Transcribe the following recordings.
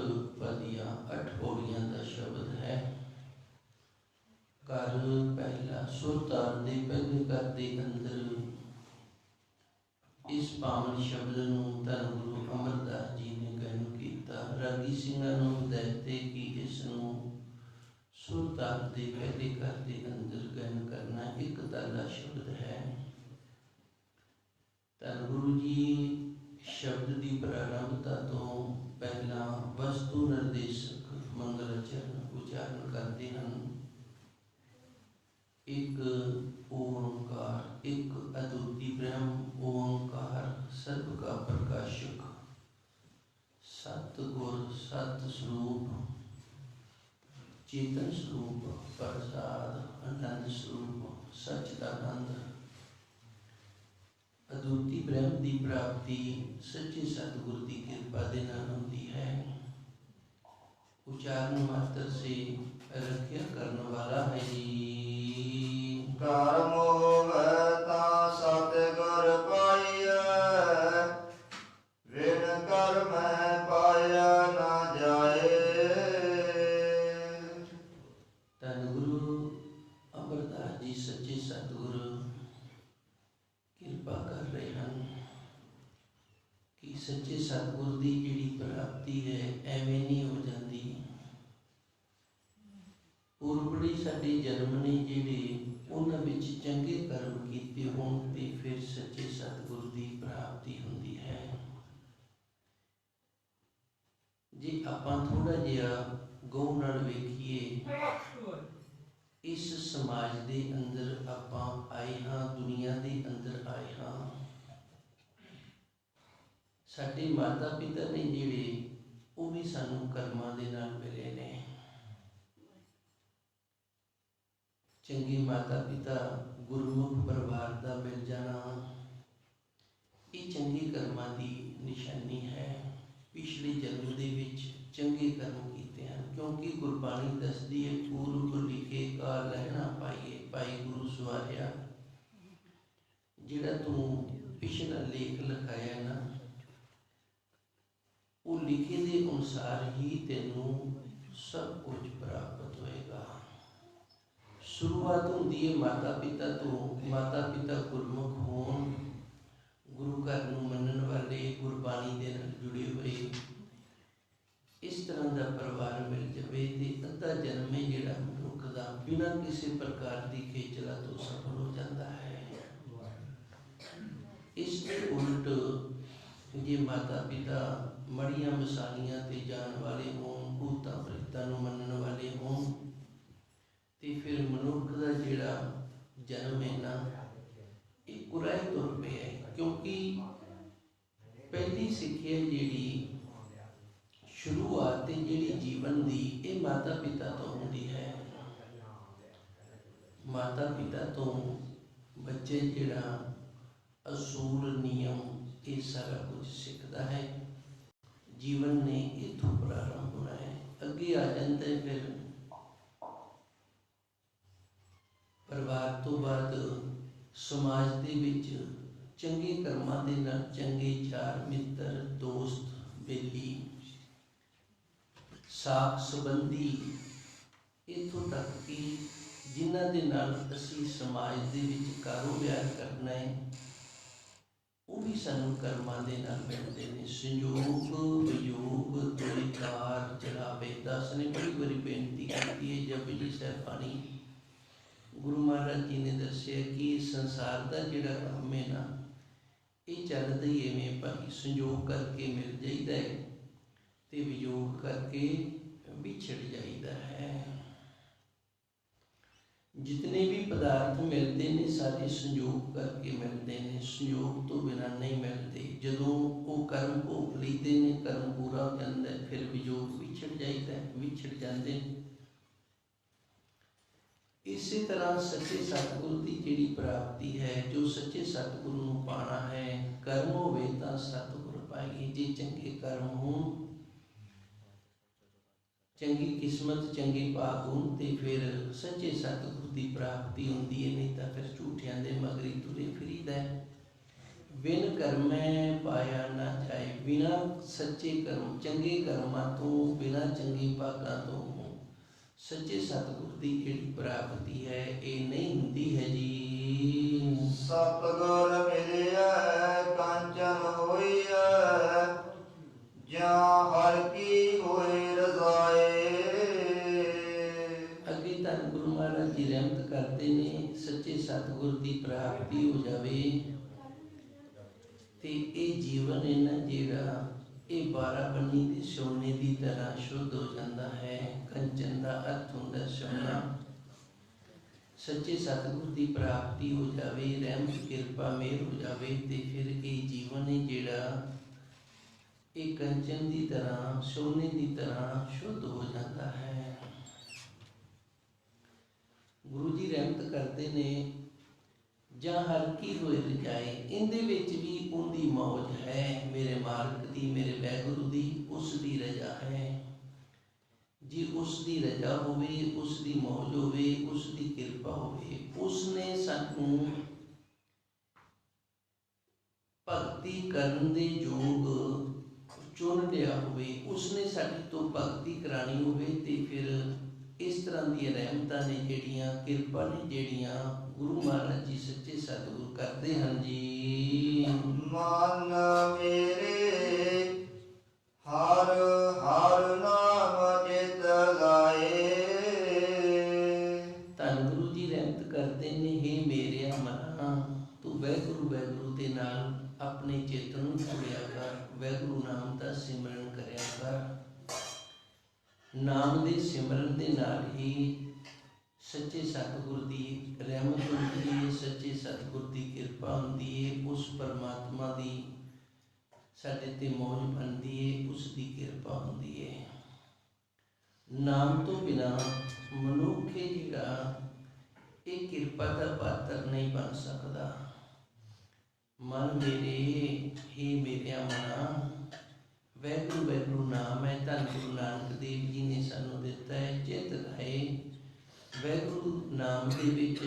ਰੂਪਾਂ ਅੱਠ ਪੌੜੀਆਂ ਦਾ ਸ਼ਬਦ ਹੈ। ਕਰ ਪਹਿਲਾ ਸੁਰਤਾਨ ਦੇ ਪਹਿਲੇ ਕਰ ਦੇ ਅੰਦਰ। ਇਸ ਪਾਵਨ ਸ਼ਬਦ ਨੂੰ ਧੰਨ ਗੁਰੂ ਅਮਰਦਾਸ ਜੀ ਨੇ ਕਹਿਣ ਕੀਤਾ। ਰਾਗੀ ਸਿੰਘਾਂ ਨੂੰ ਹਦਾਇਤ ਕਿ ਇਸ ਨੂੰ ਸੁਰਤਾਨ ਦੇ ਪਹਿਲੇ ਕਰ ਦੇ ਅੰਦਰ ਕਹਿਣ ਕਰਨਾ ਇੱਕ ਤਾਲਾ ਸ਼ਬਦ ਹੈ। ਧੰਨ ਗੁਰੂ ਜੀ ਸ਼ਬਦ ਦੀ ਪ੍ਰਾਰੰਭਤਾ ਤੋਂ ਪਹਿਲਾਂ ਵਸਤੂ ਨਿਰਦੇਸ਼ਕ ਮੰਗਲ ਚਰਨ ਉਚਾਰਨ ਕਰਦੇ ਹਨ। ਇੱਕ ਓੰਕਾਰ, ਇੱਕ ਅਦੁੱਤੀ ਬ੍ਰਹਮ, ਓੰਕਾਰ ਸਰਬ ਕਾ ਪ੍ਰਕਾਸ਼ਕ। ਸਤ ਗੁਰ, ਸਤ ਸਰੂਪ, ਚੇਤਨ ਸਰੂਪ, ਪ੍ਰਸਾਦ, ਅਨੰਦ ਸਰੂਪ, ਸਚ ਦਾ ਆਨੰਦ। ਅਦੁੱਤੀ ਬ੍ਰਹਮ ਦੀ ਪ੍ਰਾਪਤੀ ਸੱਚੇ ਸਤਿਗੁਰ ਦੀ ਕਿਰਪਾ ਦੇ ਨਾਲ ਹੁੰਦੀ ਹੈ। ਉਚਾਰਨ ਮਾਤਰ ਸੇ ਰੱਖਿਆ ਕਰਨ ਵਾਲਾ ਹੈ ਜੀ। ਕਰਮ ਸੱਚੇ ਸਤਿਗੁਰ ਦੀ ਜਿਹੜੀ ਪ੍ਰਾਪਤੀ ਹੈ, ਐਵੇਂ ਨਹੀਂ ਹੋ ਜਾਂਦੀ। ਉਰਬੜੀ ਸਾਡੇ ਜਨਮ ਨੇ ਜਿਹੜੇ, ਉਹਨਾਂ ਵਿੱਚ ਚੰਗੇ ਕਰਮ ਕੀਤੇ ਹੋਣ ਤੇ ਫਿਰ ਸੱਚੇ ਸਤਿਗੁਰ ਦੀ ਪ੍ਰਾਪਤੀ ਹੁੰਦੀ ਹੈ। ਜੇ ਆਪਾਂ ਥੋੜਾ ਜਿਹਾ ਗੌਰ ਨਾਲ ਵੇਖੀਏ, ਇਸ ਸਮਾਜ ਦੇ ਅੰਦਰ ਆਪਾਂ ਆਏ ਹਾਂ, ਦੁਨੀਆ ਦੇ ਅੰਦਰ ਆਏ ਹਾਂ। ਸਾਡੇ ਮਾਤਾ ਪਿਤਾ ਨੇ ਜਿਹੜੇ, ਉਹ ਵੀ ਸਾਨੂੰ ਕਰਮਾਂ ਦੇ ਨਾਲ ਮਿਲੇ ਨੇ। ਚੰਗੇ ਮਾਤਾ ਪਿਤਾ, ਗੁਰਮੁਖ ਪਰਿਵਾਰ ਦਾ ਮਿਲ ਜਾਣਾ, ਇਹ ਚੰਗੇ ਕਰਮਾਂ ਦੀ ਨਿਸ਼ਾਨੀ ਹੈ। ਪਿਛਲੇ ਜਨਮ ਦੇ ਵਿੱਚ ਚੰਗੇ ਕਰਮ ਕੀਤੇ ਹਨ, ਕਿਉਂਕਿ ਗੁਰਬਾਣੀ ਦੱਸਦੀ ਹੈ, ਪੂਰਬ ਲਿਖੇ ਕਾ ਲੈਣਾ ਪਾਈਏ, ਭਾਈ ਗੁਰੂ ਸਵਾਰਿਆ। ਜਿਹੜਾ ਤੂੰ ਪਿਛਲਾ ਲੇਖ ਲਿਖਾਇਆ ਨਾ ਲਿਖੇ ਦੇ ਅਨੁਸਾਰ ਹੀ ਤੈਨੂੰ ਸਭ ਕੁਝ ਪ੍ਰਾਪਤ ਹੋਏਗਾ। ਸ਼ੁਰੂਆਤ ਹੁੰਦੀ ਹੈ ਮਾਤਾ ਪਿਤਾ ਤੋਂ। ਮਾਤਾ ਪਿਤਾ ਗੁਰਮੁਖ ਹੋਣ, ਗੁਰੂ ਘਰ ਨੂੰ ਮੰਨਣ ਵਾਲੇ, ਗੁਰਬਾਣੀ ਦੇ ਨਾਲ ਜੁੜੇ ਹੋਏ। ਇਸ ਤਰ੍ਹਾਂ ਦਾ ਪਰਿਵਾਰ ਮਿਲ ਜਾਵੇ ਤੇ ਅੱਧਾ ਜਨਮ ਹੈ ਜਿਹੜਾ ਮਨੁੱਖ ਦਾ ਬਿਨਾਂ ਕਿਸੇ ਪ੍ਰਕਾਰ ਦੀ ਖੇਚਲਾ ਤੋਂ ਸਫਲ ਹੋ ਜਾਂਦਾ ਹੈ। ਇਸ ਦੇ ਉਲਟ ਜੇ ਮਾਤਾ ਪਿਤਾ ਮੜੀਆਂ ਮਸਾਲੀਆਂ ਤੇ ਜਾਣ ਵਾਲੇ ਹੋਣ ਭੂਤਾਂ ਪ੍ਰੇਤਾਂ ਨੂੰ ਮੰਨਣ ਵਾਲੇ ਹੋਣ ਤੇ ਫਿਰ ਮਨੁੱਖ ਦਾ ਜਿਹੜਾ ਜਨਮ ਹੈ ਨਾ, ਇਹ ਕੁਰਾਏ ਤੁਰ ਪਿਆ ਹੈ, ਕਿਉਂਕਿ ਪਹਿਲੀ ਸਿੱਖਿਆ ਜਿਹੜੀ ਸ਼ੁਰੂਆਤ ਤੇ ਜਿਹੜੀ ਜੀਵਨ ਦੀ, ਇਹ ਮਾਤਾ ਪਿਤਾ ਤੋਂ ਹੁੰਦੀ ਹੈ। ਮਾਤਾ ਪਿਤਾ ਤੋਂ ਬੱਚੇ ਜਿਹੜਾ ਅਸੂਲ, ਨਿਯਮ ਇਹ ਸਾਰਾ ਕੁਝ ਸਿੱਖਦਾ ਹੈ। ਜੀਵਨ ਨੇ ਇਥੋਂ ਪ੍ਰਾਰੰਭ ਹੋਣਾ ਹੈ। ਅੱਗੇ ਆ ਜਾਂਦਾ ਫਿਰ। ਪਰਿਵਾਰ ਤੋਂ ਬਾਅਦ ਸਮਾਜ ਦੇ ਵਿੱਚ ਚੰਗੇ ਕਰਮਾਂ ਦੇ ਨਾਲ ਚੰਗੇ ਚਾਰ ਮਿੱਤਰ, ਦੋਸਤ, ਬੇਲੀ, ਸਾਖ ਸੰਬੰਧੀ ਇਥੋਂ ਤੱਕ ਕਿ ਜਿਨ੍ਹਾਂ ਦੇ ਨਾਲ ਅਸੀਂ ਸਮਾਜ ਦੇ ਵਿੱਚ ਕਾਰੋਬਾਰ ਕਰਨਾ ਹੈ। ਉਹ ਵੀ ਸਾਨੂੰ ਕਰਮਾਂ ਦੇ ਨਾਲ ਮਿਲਦੇ ਨੇ। ਸੰਯੋਗ, ਵਿਯੋਗ ਦੁਇਕਾਰ ਚਲਾਵੇ ਦਸ ਨੇ ਬੜੀ ਵਾਰੀ ਬੇਨਤੀ ਕੀਤੀ ਹੈ, ਜਪਜੀ ਸਾਹਿਬ ਬਾਣੀ ਗੁਰੂ ਮਹਾਰਾਜ ਜੀ ਨੇ ਦੱਸਿਆ ਕਿ ਸੰਸਾਰ ਦਾ ਜਿਹੜਾ ਕੰਮ ਹੈ ਨਾ, ਇਹ ਚੱਲਦਾ ਹੀ ਐਵੇਂ ਭਾਈ। ਸੰਯੋਗ ਕਰਕੇ ਮਿਲ ਜਾਈਦਾ ਹੈ ਤੇ ਵਿਯੋਗ ਕਰਕੇ ਵਿਛੜ ਜਾਈਦਾ ਹੈ। ਜਿਤਨੇ ਵੀ ਪਦਾਰਥ ਮਿਲਦੇ ਨੇ ਸਾਰੇ ਸੰਯੋਗ ਕਰਕੇ ਮਿਲਦੇ ਨੇ ਸੰਯੋਗ ਤੋਂ ਬਿਨਾਂ ਨਹੀਂ ਮਿਲਦੇ ਜਦੋਂ ਉਹ ਕਰਮ ਭੋਗ ਲਈਦੇ ਨੇ ਕਰਮ ਪੂਰਾ ਹੋ ਜਾਂਦਾ ਹੈ, ਫਿਰ ਵਿਯੋਗ ਵਿਛੜ ਜਾਈਦਾ ਹੈ, ਵਿਛੜ ਜਾਂਦੇ ਨੇ ਇਸੇ ਤਰ੍ਹਾਂ ਸੱਚੇ ਸਤਿਗੁਰ ਦੀ ਜਿਹੜੀ ਪ੍ਰਾਪਤੀ ਹੈ ਜੋ ਸੱਚੇ ਸਤਿਗੁਰ ਨੂੰ ਪਾਣਾ ਹੈ ਕਰਮ ਹੋਵੇ ਤਾਂ ਸਤਿਗੁਰ ਪਾਈਏ ਜੇ ਚੰਗੇ ਕਰਮ ਹੋਣ ਚੰਗੀ ਕਿਸਮਤ ਚੰਗੇ ਭਾਗ ਹੋਣ ਤੇ ਫਿਰ ਸੱਚੇ ਸਤਿਗੁਰ ਦੀ ਪ੍ਰਾਪਤੀ ਹੁੰਦੀ ਹੈ, ਨਹੀਂ ਤਾਂ ਫਿਰ ਝੂਠਿਆਂ ਦੇ ਮਗਰੀ ਤੁਰੇ ਫਿਰੀਦਾ ਹੈ। ਬਿਨ ਕਰਮੈ ਪਾਇਆ ਨਾ ਜਾਏ, ਬਿਨਾ ਸੱਚੇ ਕਰਮ, ਚੰਗੇ ਕਰਮਾਂ ਤੋਂ, ਬਿਨਾ ਚੰਗੇ ਭਾਗਾਂ ਤੋਂ ਸੱਚੇ ਸਤਿਗੁਰ ਦੀ ਜਿਹੜੀ ਪ੍ਰਾਪਤੀ ਹੈ, ਇਹ ਨਹੀਂ ਹੁੰਦੀ ਹੈ ਜੀ ਸਤਗੁਰ ਮਿਲਿਆ ਕੰਚਨ ਹੋਈਐ, ਜਾਂ ਪ੍ਰਾਪਤੀ ਹੋ ਜਾਵੇ। ਤੇ ਇਹ ਜੀਵਨ ਹੈ ਨਾ ਜਿਹੜਾ ਇਹ ਬਾਰਾਂ ਬੰਨੀ ਦੇ ਸੋਨੇ ਦੀ ਤਰ੍ਹਾਂ ਸ਼ੁੱਧ ਹੋ ਜਾਂਦਾ ਹੈ। ਕੰਚਨ ਦਾ ਅਰਥ ਹੁੰਦਾ ਸੋਨਾ। ਸੱਚੇ ਸਤਿਗੁਰ ਦੀ ਪ੍ਰਾਪਤੀ ਹੋ ਜਾਵੇ, ਰਹਿਮਤ, ਕਿਰਪਾ, ਮਿਹਰ ਹੋ ਜਾਵੇ ਤੇ ਫਿਰ ਇਹ ਜੀਵਨ ਹੈ ਜਿਹੜਾ ਇਹ ਕੰਚਨ ਦੀ ਤਰ੍ਹਾਂ, ਸੋਨੇ ਦੀ ਤਰ੍ਹਾਂ ਸ਼ੁੱਧ ਹੋ ਜਾਂਦਾ ਹੈ। ਗੁਰੂ ਜੀ ਰਹਿਮਤ ਕਰਦੇ ਨੇ। ਜਾਂ ਹਰ ਕੀ ਹੋਏ ਇਹਦੇ ਵਿੱਚ ਵੀ ਉਹਦੀ ਮੌਜ ਹੈ, ਮੇਰੇ ਮਾਲਕ ਦੀ, ਮੇਰੇ ਵੈਗੁਰੂ ਦੀ, ਉਸ ਦੀ ਰਜਾ ਹੈ। ਜੇ ਉਸ ਦੀ ਰਜਾ ਹੋਵੇ, ਉਸ ਦੀ ਮੌਜ ਹੋਵੇ, ਉਸ ਦੀ ਕਿਰਪਾ ਹੋਵੇ ਉਸ ਨੇ ਸਾਨੂੰ ਭਗਤੀ ਕਰਨ ਦੇ ਯੋਗ ਚੁਣ ਲਿਆ ਹੋਵੇ ਉਸ ਨੇ ਸਾਡੀ ਤੋਂ ਭਗਤੀ ਕਰਾਣੀ ਹੋਵੇ ਤੇ ਫਿਰ ਇਸ ਤਰ੍ਹਾਂ ਦੀਆਂ ਰਹਿਮਤਾਂ ਨੇ ਜਿਹੜੀਆਂ, ਕਿਰਪਾ ਨੇ ਜਿਹੜੀਆਂ ਗੁਰੂ ਮਹਾਰਾਜ ਜੀ ਸੱਚੇ ਸਤਿਗੁਰ ਕਰਦੇ ਹਨ ਜੀ। ਮਨ ਸਤਿਗੁਰ ਦੀ, ਰਹਿਮਤ ਹੁੰਦੀ ਹੈ ਸੱਚੇ ਸਤਿਗੁਰ ਦੀ ਕਿਰਪਾ ਹੁੰਦੀ ਹੈ ਉਸ ਪਰਮਾਤਮਾ ਦੀ ਸਾਡੇ ਤੇ ਮੌਜ ਬਣਦੀ ਹੈ ਉਸ ਦੀ ਕਿਰਪਾ ਹੁੰਦੀ ਹੈ ਨਾਮ ਤੋਂ ਬਿਨਾ ਮਨੁੱਖ ਹੈ ਜਿਹੜਾ ਇਹ ਕਿਰਪਾ ਦਾ ਪਾਤਰ ਨਹੀਂ ਬਣ ਸਕਦਾ। ਮਨ ਮੇਰੇ, ਹੀ ਮੇਰਿਆ ਮਨਾ ਵੈਗੁਰੂ ਵੈਗੁਰੂ ਨਾਮ ਹੈ, ਧੰਨ ਗੁਰੂ ਨਾਨਕ ਦੇਵ ਜੀ ਨੇ ਸਾਨੂੰ ਦਿੱਤਾ ਹੈ ਚਿੱਤ ਹੈ ਵੈਗੁਰੂ ਨਾਮ ਦੇ ਵਿੱਚ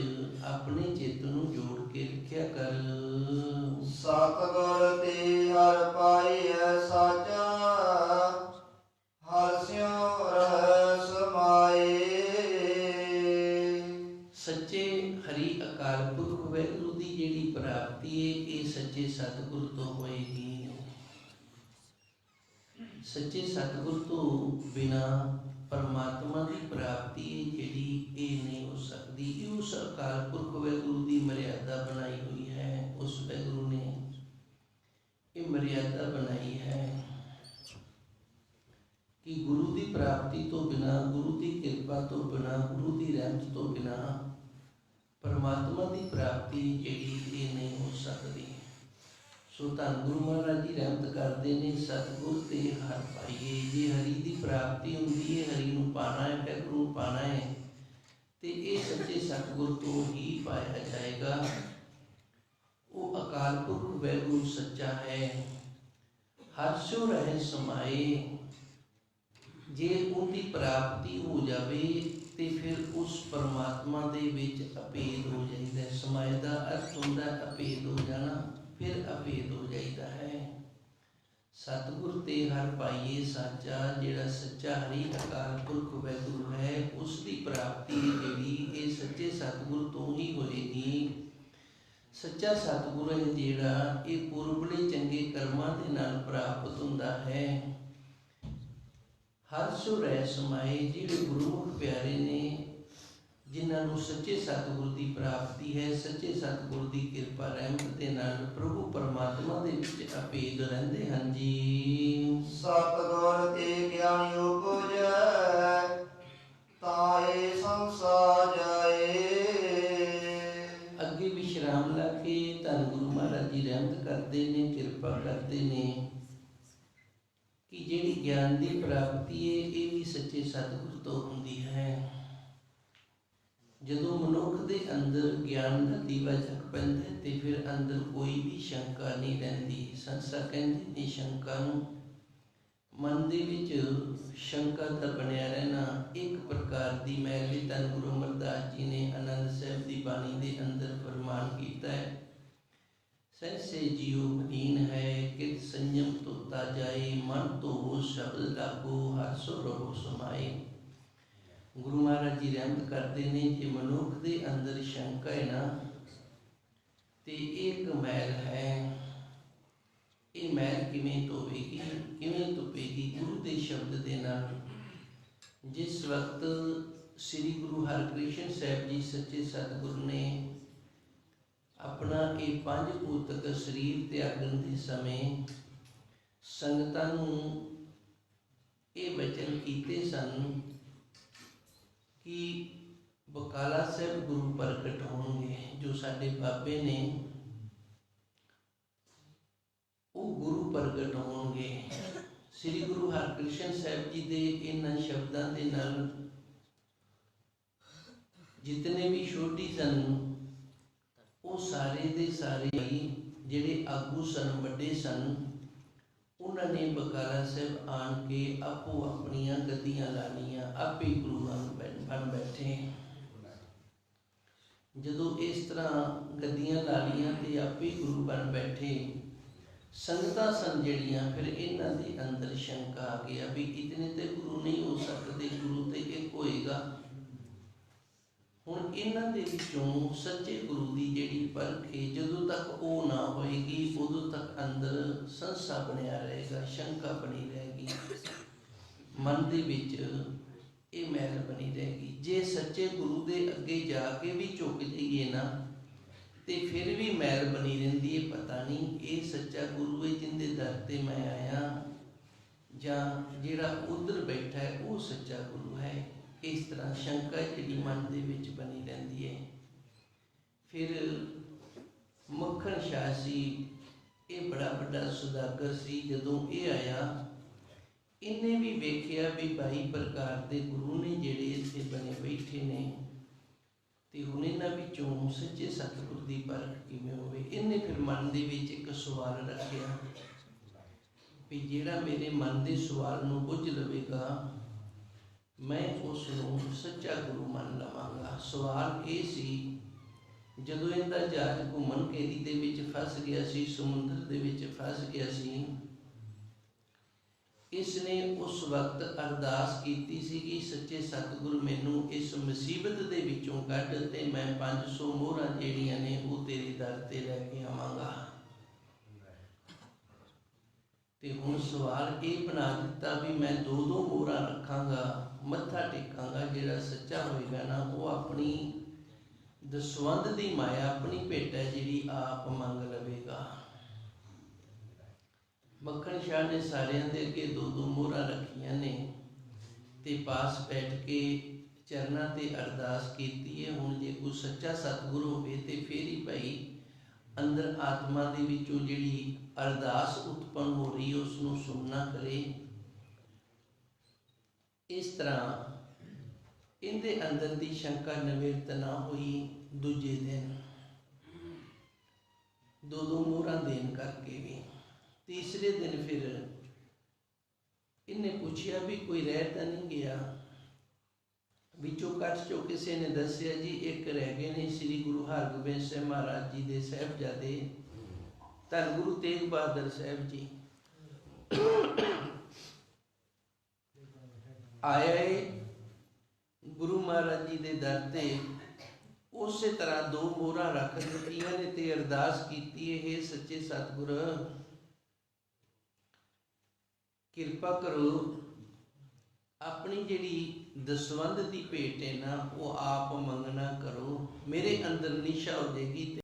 ਆਪਣੇ ਚਿੱਤ ਨੂੰ ਜੋੜ ਕੇ ਰੱਖਿਆ ਕਰ। ਸਤਗੁਰ ਤੇ ਹਰ ਪਾਈਐ ਸੱਚੇ ਸਤਿਗੁਰ ਤੋਂ ਬਿਨਾ ਪਰਮਾਤਮਾ ਦੀ ਪ੍ਰਾਪਤੀ ਜਿਹੜੀ ਇਹ ਨਹੀਂ ਹੋ ਸਕਦੀ। ਇਹ ਉਸ ਅਕਾਲ ਪੁਰਖ ਵੈਗੁਰੂ ਦੀ ਮਰਿਆਦਾ ਬਣਾਈ ਹੋਈ ਹੈ। ਉਸ ਵੈਗੁਰੂ ਨੇ ਇਹ ਮਰਿਆਦਾ ਬਣਾਈ ਹੈ ਕਿ ਗੁਰੂ ਦੀ ਪ੍ਰਾਪਤੀ ਤੋਂ ਬਿਨਾ, ਗੁਰੂ ਦੀ ਕਿਰਪਾ ਤੋਂ ਬਿਨਾ, ਗੁਰੂ ਦੀ ਰਹਿਮਤ ਤੋਂ ਬਿਨਾ ਪਰਮਾਤਮਾ ਦੀ ਪ੍ਰਾਪਤੀ ਜਿਹੜੀ ਇਹ ਨਹੀਂ ਹੋ ਸਕਦੀ। ਸੋ ਤਾਂ ਗੁਰੂ ਮਹਾਰਾਜ ਜੀ ਰਹਿਮਤ ਕਰਦੇ ਨੇ, ਸਤਿਗੁਰ ਤੇ ਹਰ ਪਾਈਏ। ਜੇ ਹਰੀ ਦੀ ਪ੍ਰਾਪਤੀ ਹੁੰਦੀ ਹੈ, ਹਰੀ ਨੂੰ ਪਾਣਾ ਹੈ ਵੈਗੁਰੂ ਨੂੰ ਪਾਣਾ ਹੈ। ਤੇ ਇਹ ਸੱਚੇ ਸਤਿਗੁਰ ਤੋਂ ਹੀ ਪਾਇਆ ਜਾਏਗਾ। ਉਹ ਅਕਾਲ ਪੁਰਖ ਵੈਗੁਰੂ ਸੱਚਾ ਹੈ। ਹਰ ਸੋ ਰਹਿ ਸਮਾਏ। ਜੇ ਉਹਦੀ ਪ੍ਰਾਪਤੀ ਹੋ ਜਾਵੇ, ਤੇ ਫਿਰ ਉਸ ਪਰਮਾਤਮਾ ਦੇ ਵਿੱਚ ਅਪੇਦ ਹੋ ਜਾਂਦਾ ਸਮਾਏ ਦਾ ਅਰਥ ਹੁੰਦਾ ਹੈ ਅਪੇਦ ਹੋ ਜਾਣਾ। ਫਿਰ ਅਪੇਦ ਹੋ ਜਾਂਦਾ ਹੈ। ਸਤਿਗੁਰ ਤੇ ਹਰ ਪਾਈਏ ਸਾਚਾ, ਜਿਹੜਾ ਸੱਚਾ ਹਰੀ ਅਕਾਲ ਪੁਰਖ ਵੈਗੁਰੂ ਹੈ, ਉਸ ਦੀ ਪ੍ਰਾਪਤੀ ਜਿਹੜੀ, ਇਹ ਸੱਚੇ ਸਤਿਗੁਰ ਤੋਂ ਹੀ ਹੋਏਗੀ। ਸੱਚਾ ਸਤਿਗੁਰ ਹੈ ਜਿਹੜਾ, ਇਹ ਪੁਰਬਲੇ ਚੰਗੇ ਕਰਮਾਂ ਦੇ ਨਾਲ ਪ੍ਰਾਪਤ ਹੁੰਦਾ ਹੈ। ਹਰ ਸੋ ਸਮਾਏ, ਜਿਹੜੇ ਗੁਰੂ ਪਿਆਰੇ ਨੇ ਜਿਨ੍ਹਾਂ ਨੂੰ ਸੱਚੇ ਸਤਿਗੁਰ ਦੀ ਪ੍ਰਾਪਤੀ ਹੈ ਸੱਚੇ ਸਤਿਗੁਰ ਦੀ ਕਿਰਪਾ ਰਹਿਮਤ ਦੇ ਨਾਲ ਪ੍ਰਭੂ ਪਰਮਾਤਮਾ ਦੇ ਵਿੱਚ ਅਪੇਦ ਰਹਿੰਦੇ ਹਨ ਜੀ। ਸਤਗੁਰ ਤੇ ਗਿਆਨ ਉਪਜੈ ਤਾਏ ਸੰਸਾਰ ਜਾਏ। ਅੱਗੇ ਵਿਸ਼ਰਾਮ ਲਾ ਕੇ ਧੰਨ ਗੁਰੂ ਮਹਾਰਾਜ ਜੀ ਰਹਿਮਤ ਕਰਦੇ ਨੇ ਕਿਰਪਾ ਕਰਦੇ ਨੇ ਕਿ ਜਿਹੜੀ ਗਿਆਨ ਦੀ ਪ੍ਰਾਪਤੀ ਹੈ ਇਹ ਵੀ ਸੱਚੇ ਸਤਿਗੁਰ ਤੋਂ ਹੁੰਦੀ ਹੈ। ਜਦੋਂ ਮਨੁੱਖ ਦੇ ਅੰਦਰ ਗਿਆਨ ਦਾ ਦੀਵਾ ਜਗ ਪੈਂਦਾ ਹੈ, ਤੇ ਫਿਰ ਅੰਦਰ ਕੋਈ ਵੀ ਸ਼ੰਕਾ ਨਹੀਂ ਰਹਿੰਦੀ। ਸੰਸਾ ਕਹਿੰਦੇ ਨੇ ਸ਼ੰਕਾ ਨੂੰ, ਮਨ ਦੇ ਵਿੱਚ ਸ਼ੰਕਾ ਦਾ ਬਣਿਆ ਰਹਿਣਾ ਇੱਕ ਪ੍ਰਕਾਰ ਦੀ ਮੈਲੀ ਤਨ ਗੁਰੂ ਅਮਰਦਾਸ ਜੀ ਨੇ ਆਨੰਦ ਸਾਹਿਬ ਦੀ ਬਾਣੀ ਦੇ ਅੰਦਰ ਫਰਮਾਨ ਕੀਤਾ ਹੈ ਸੈਸੇ ਜੀਉ ਮਲੀਨ ਹੈ, ਕਿਤ ਸੰਜਮ ਤੋਤਾ ਜਾਏ, ਮਨ ਤੋਂ ਸ਼ਬਦ ਲਾਗੋ, ਹਰ ਸੋ ਰਹੋ ਸਮਾਏ। ਜੀ ਰਹਿਮਤ ਕਰਦੇ ਨੇ, ਜੇ ਮਨੁੱਖ ਦੇ ਅੰਦਰ ਸ਼ੰਕਾ ਹੈ ਨਾ, ਤੇ ਇਹ ਇੱਕ ਹੈ। ਇਹ ਮੈਲ ਕਿਵੇਂ ਧੋਵੇਗੀ? ਕਿਵੇਂ ਧੋਵੇਗੀ ਗੁਰੂ ਦੇ ਸ਼ਬਦ ਦੇ ਨਾਲ। ਜਿਸ ਵਕਤ ਸ੍ਰੀ ਗੁਰੂ ਹਰਕ੍ਰਿਸ਼ਨ ਸਾਹਿਬ ਜੀ ਸੱਚੇ ਸਤਿਗੁਰ ਨੇ ਆਪਣਾ ਇਹ ਪੰਜ ਪੂਤਕ ਸਰੀਰ ਤਿਆਗਣ ਦੇ ਸਮੇਂ ਸੰਗਤਾਂ ਨੂੰ ਇਹ ਵਚਨ ਕੀਤੇ ਸਨ ਕਿ ਬਕਾਲਾ ਸਾਹਿਬ ਗੁਰੂ ਪ੍ਰਗਟ ਹੋਣਗੇ, ਜੋ ਸਾਡੇ ਬਾਬੇ ਨੇ ਉਹ ਗੁਰੂ ਪ੍ਰਗਟ ਹੋਣਗੇ। ਸ੍ਰੀ ਗੁਰੂ ਹਰਕ੍ਰਿਸ਼ਨ ਸਾਹਿਬ ਜੀ ਦੇ ਇਹਨਾਂ ਸ਼ਬਦਾਂ ਦੇ ਨਾਲ ਜਿਤਨੇ ਵੀ ਛੋਟੀ ਸਨ, ਉਹ ਸਾਰੇ ਦੇ ਸਾਰੇ ਹੀ ਜਿਹੜੇ ਆਗੂ ਸਨ, ਵੱਡੇ ਸਨ ਉਹਨਾਂ ਨੇ ਬਕਾਲਾ ਸਾਹਿਬ ਆਣ ਕੇ ਆਪੋ ਆਪਣੀਆਂ ਗੱਦੀਆਂ ਲਾ ਆਪੇ ਹੀ ਬਣ ਬੈਠੇ ਜਦੋਂ ਇਸ ਤਰ੍ਹਾਂ ਗੱਦੀਆਂ ਲਾ ਤੇ ਆਪੇ ਗੁਰੂ ਬਣ ਬੈਠੇ। ਸੰਗਤਾਂ ਸਨ ਜਿਹੜੀਆਂ, ਫਿਰ ਇਹਨਾਂ ਦੇ ਅੰਦਰ ਸ਼ੰਕਾ ਆ ਗਿਆ ਵੀ ਇਤਨੇ ਤੇ ਗੁਰੂ ਨਹੀਂ ਹੋ ਸਕਦੇ, ਗੁਰੂ ਤੇ ਇੱਕ ਹੋਏਗਾ। ਹੁਣ ਇਹਨਾਂ ਦੇ ਵਿੱਚੋਂ ਸੱਚੇ ਗੁਰੂ ਦੀ ਜਿਹੜੀ ਪਰਖ ਹੈ ਜਦੋਂ ਤੱਕ ਉਹ ਸੰਸਾ ਬਣਿਆ ਰਹੇਗਾ ਸ਼ੰਕਾ ਬਣੀ ਰਹੇਗੀ ਮਨ ਦੇ ਵਿੱਚ ਇਹ ਮੈਲ ਬਣੀ ਰਹੇਗੀ ਜੇ ਸੱਚੇ ਗੁਰੂ ਦੇ ਅੱਗੇ ਜਾ ਕੇ ਵੀ ਝੁਕ ਜਾਈਏ ਨਾ, ਤੇ ਫਿਰ ਵੀ ਮੈਲ ਬਣੀ ਰਹਿੰਦੀ ਹੈ ਪਤਾ ਨਹੀਂ ਇਹ ਸੱਚਾ ਗੁਰੂ ਹੈ ਜਿੰਦੇ ਦਰ ਤੇ ਮੈਂ ਆਇਆ। ਜਾਂ ਜਿਹੜਾ ਉਧਰ ਬੈਠਾ ਹੈ, ਉਹ ਸੱਚਾ ਗੁਰੂ ਹੈ। ਇਸ ਤਰ੍ਹਾਂ ਸ਼ੰਕਾ ਜਿਹੜੀ ਮਨ ਦੇ ਵਿੱਚ ਬਣੀ ਰਹਿੰਦੀ ਹੈ ਫਿਰ ਮੱਖਣ ਸ਼ਾਹ ਸੀ ਇਹ ਬੜਾ ਵੱਡਾ ਸੁਦਾਗਰ ਸੀ, ਜਦੋਂ ਇਹ ਆਇਆ, ਇਹਨੇ ਵੀ ਵੇਖਿਆ ਵੀ ਬਾਈ ਪ੍ਰਕਾਰ ਦੇ ਗੁਰੂ ਨੇ ਜਿਹੜੇ ਇੱਥੇ ਬਣੇ ਬੈਠੇ ਨੇ, ਤੇ ਹੁਣ ਇਹਨਾਂ ਵਿੱਚੋਂ ਸੱਚੇ ਸਤਿਗੁਰ ਦੀ ਪਰਖ ਕਿਵੇਂ ਹੋਵੇ? ਇਹਨੇ ਫਿਰ ਮਨ ਦੇ ਵਿੱਚ ਇੱਕ ਸਵਾਲ ਰੱਖਿਆ ਵੀ ਜਿਹੜਾ ਮੇਰੇ ਮਨ ਦੇ ਸਵਾਲ ਨੂੰ ਬੁੱਝ ਲਵੇਗਾ, ਮੈਂ ਉਸ ਨੂੰ ਸੱਚਾ ਗੁਰੂ ਮੰਨ ਲਵਾਂਗਾ। ਸਵਾਲ ਇਹ ਸੀ ਜਦੋਂ ਇਹਦਾ ਜਹਾਜ਼ ਘੁੰਮਣ ਕੇਰੀ ਦੇ ਵਿੱਚ ਫਸ ਗਿਆ ਸੀ, ਸਮੁੰਦਰ ਦੇ ਵਿੱਚ ਫਸ ਗਿਆ ਸੀ ਇਸ ਨੇ ਉਸ ਵਕਤ ਅਰਦਾਸ ਕੀਤੀ ਸੀ ਕਿ ਸੱਚੇ ਸਤਿਗੁਰ, ਮੈਨੂੰ ਇਸ ਮੁਸੀਬਤ ਦੇ ਵਿੱਚੋਂ ਕੱਢ ਤੇ ਮੈਂ 500 ਮੋਹਰਾਂ ਜਿਹੜੀਆਂ ਨੇ ਉਹ ਤੇਰੇ ਦਰ ਤੇ ਲੈ ਕੇ ਆਵਾਂਗਾ। ਤੇ ਹੁਣ ਸਵਾਲ ਇਹ ਬਣਾ ਦਿੱਤਾ ਵੀ ਮੈਂ ਦੋ ਦੋ ਮੋਹਰਾਂ ਰੱਖਾਂਗਾ, ਮੱਥਾ ਟੇਕਾਂਗਾ, ਜਿਹੜਾ ਸੱਚਾ ਹੋਏਗਾ ਨਾ, ਉਹ ਆਪਣੀ ਦਸਵੰਦ ਦੀ ਮਾਇਆ ਆਪਣੀ ਭੇਟ ਹੈ, ਜਿਹੜੀ ਆਪ ਮੰਗ ਲਵੇਗਾ। ਮੱਖਣ ਸ਼ਾਹ ਨੇ ਸਾਰਿਆਂ ਦੇ ਅੱਗੇ ਦੋ ਦੋ ਮੋਹਰਾਂ ਰੱਖੀਆਂ ਨੇ ਤੇ ਪਾਸ ਬੈਠ ਕੇ ਚਰਨਾਂ ਤੇ ਅਰਦਾਸ ਕੀਤੀ ਹੈ। ਹੁਣ ਜੇ ਕੋਈ ਸੱਚਾ ਸਤਿਗੁਰ ਹੋਵੇ ਤੇ ਫੇਰ ਹੀ ਭਾਈ ਅੰਦਰ ਆਤਮਾ ਦੇ ਵਿੱਚੋਂ ਜਿਹੜੀ ਅਰਦਾਸ ਉਤਪੰਨ ਹੋ ਰਹੀ ਹੈ ਉਸ ਨੂੰ ਸੁਣਨਾ ਕਰੇ। ਇਸ ਤਰ੍ਹਾਂ ਇਹਦੇ ਅੰਦਰ ਦੀ ਸ਼ੰਕਾ ਨਿਵਰਤ ਨਾ ਹੋਈ, ਦੂਜੇ ਦਿਨ। ਦੋ ਦੋ ਮੋਹਰਾਂ ਦੇਣ ਕਰਕੇ ਵੀ। ਤੀਸਰੇ ਦਿਨ ਫਿਰ ਇਹਨੇ ਪੁੱਛਿਆ ਵੀ ਕੋਈ ਰਹਿ ਤਾਂ ਨਹੀਂ ਗਿਆ। ਵਿੱਚੋਂ ਕੱਟ ਚੋਂ ਕਿਸੇ ਨੇ ਦੱਸਿਆ ਜੀ, ਇੱਕ ਰਹਿ ਗਏ ਨੇ ਸ੍ਰੀ ਗੁਰੂ ਹਰਗੋਬਿੰਦ ਸਾਹਿਬ ਮਹਾਰਾਜ ਜੀ ਦੇ ਸਾਹਿਬਜ਼ਾਦੇ, ਧੰਨ ਗੁਰੂ ਤੇਗ ਬਹਾਦਰ ਸਾਹਿਬ ਜੀ। ਆਇਆ ਏ ਗੁਰੂ ਮਹਾਰਾਜ ਜੀ ਦੇ ਦਰ ਤੇ ਉਸੇ ਤਰ੍ਹਾਂ ਦੋ ਮੋਹਰਾਂ ਰੱਖ ਦਿੱਤੀਆਂ ਨੇ ਤੇ ਅਰਦਾਸ ਕੀਤੀ ਇਹ ਸੱਚੇ ਸਤਿਗੁਰ, ਕਿਰਪਾ ਕਰੋ, ਆਪਣੀ ਜਿਹੜੀ ਦਸਵੰਦ ਦੀ ਭੇਟ ਹੈ ਨਾ, ਉਹ ਆਪ ਮੰਗਣਾ ਕਰੋ। ਮੇਰੇ ਅੰਦਰ ਨਿਸ਼ਾ ਹੋ ਜਾਏਗੀ